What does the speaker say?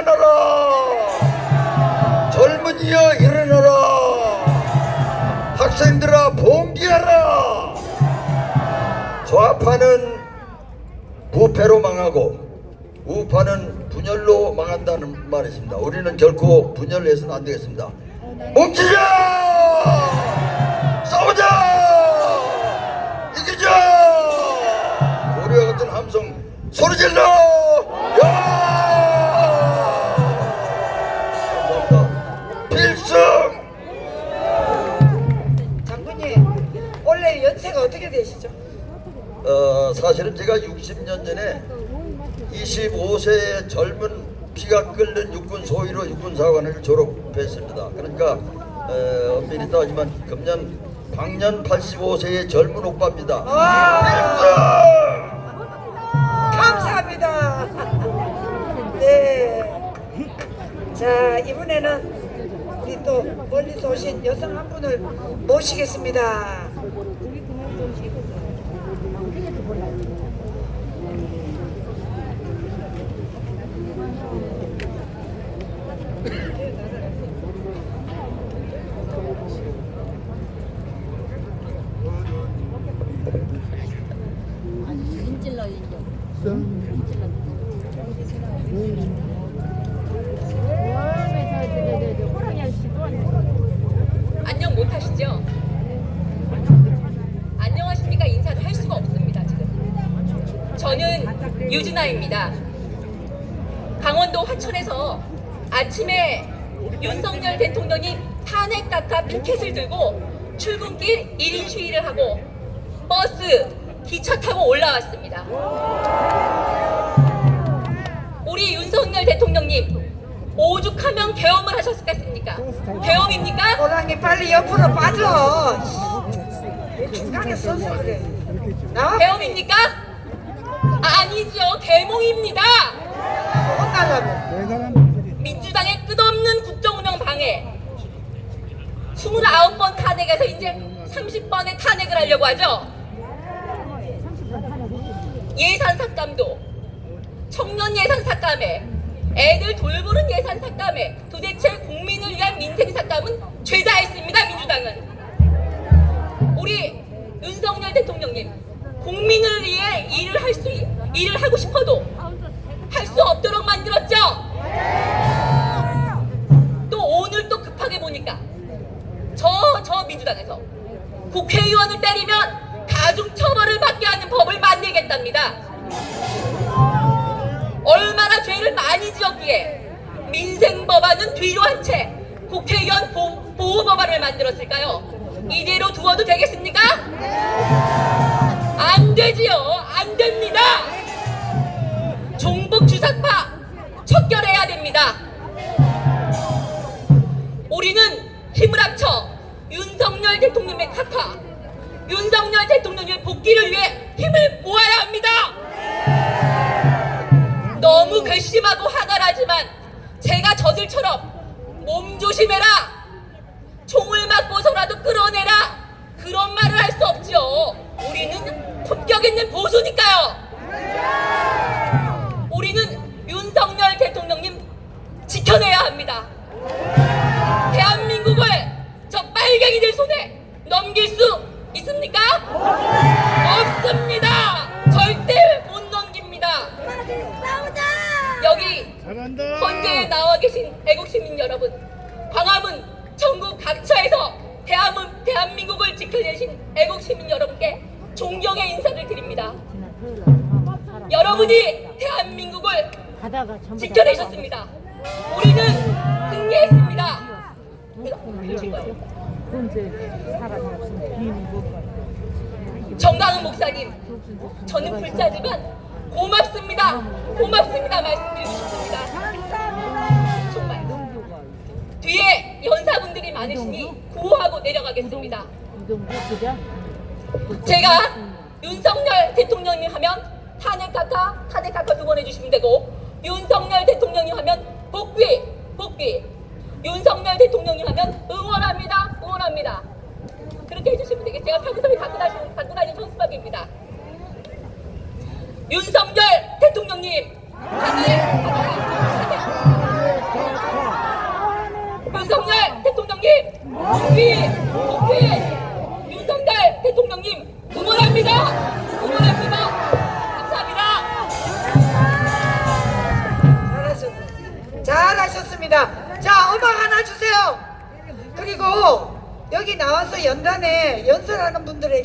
일어나라. 젊은이여 일어나라. 학생들아 봉기하라. 좌파는 부패로 망하고 우파는 분열로 망한다는 말이 있습니다. 우리는 결코 분열해서는 안 되겠습니다. 뭉치자! 싸우자! 이기자! 우리와 같은 함성 소리 질러 어떻게 되시죠? 어, 사실은 제가 60년 전에 25세의 젊은 피가 끓는 육군 소위로 육군사관을 졸업했습니다. 그러니까 어, 엄밀히 따지면 금년 방년 85세의 젊은 오빠입니다. 감사합니다. 네. 자 이번에는 우리 또 멀리서 오신 여성 한 분을 모시겠습니다. 인질러 인질. 인질러. 호랑이 아저씨도 안녕 못 하시죠? 안녕하십니까 인사를 할 수가 없습니다 지금. 저는 유진아입니다. 강원도 화천에서 아침에 윤석열 대통령이 탄핵각하 피켓을 들고 출근길 1인 시위를 하고 버스, 기차 타고 올라왔습니다. 우리 윤석열 대통령님 오죽하면 계엄을 하셨겠습니까? 계엄입니까? 호랑이 빨리 옆으로 빠져. 왜 중간에 서서 그래. 나와 계엄입니까? 계몽입니다. 민주당의 끝없는 국정운영 방해. 29번 탄핵에서 이제 30번의 탄핵을 하려고 하죠. 예산 삭감도 청년 예산 삭감에 애들 돌보는 예산 삭감에 도대체 국민을 위한 민생 삭감은 죄다 했습니다 민주당은 우리 윤석열 대통령님 국민을 위해 일을 할 수 일을 하고 싶어도 할 수 없도록 만들었죠 또 오늘 또 급하게 보니까 저저 민주당에서 국회의원을 때리면 가중 처벌을 받게 하는 법을 만들겠답니다. 얼마나 죄를 많이 지었기에 민생 법안은 뒤로 한 채 국회의원 보, 보호 법안을 만들었을까요? 이대로 두어도 되겠습니까? 안 되지요. 안 됩니다. 종북 주사파 척결해야 됩니다. 우리는 힘을 합쳐 윤석열 대통령의 카카, 윤석열 대통령의 복귀를 위해 힘을 모아야 합니다. 너무 괘씸하고 화가 나지만 제가 저들처럼 몸 조심해라, 총을 맞고서라도 끌어내라 그런 말을 할 수 없지요. 우리는 품격 있는 보수니까요. 우리는 윤석열 대통령님 지켜내야 합니다. 대한민국을 저 빨갱이들 손에 넘길 수 있습니까? 없습니다. 절대 못 넘깁니다. 여기 현재 나와 계신 애국 시민 여러분, 광화문 전국 각처에서 대한민, 대한민국을 지켜내신 애국 시민 여러분께 존경의 인사를 드립니다. 여러분이 대한민국을 지켜내셨습니다. 우리는 승리했습니다. 정강훈 목사님, 저는 불자지만 고맙습니다. 고맙습니다. 말씀드리고 싶습니다. 정말 뒤에 연사분들이 많으시니 구호하고 내려가겠습니다. 제가 윤석열 대통령님 하면 탄핵 카카, 탄핵 카카 두 번 해주시면 되고 윤석열 대통령님 하면 복귀, 복귀. 윤석열 대통령님 하면 응원합니다, 응원합니다. 그렇게 해주시면 되겠죠. 제가 평소에 갖고 다니는, 갖고 다니는 손수박입니다. 윤석열 대통령님, 윤석열 대통령님, 복귀, 복귀. 윤석열 대통령님, 응원합니다, 응원합니다. 잘하셨습니다. 자, 음악 하나 주세요. 그리고 여기 나와서 연단에 연설하는 분들에게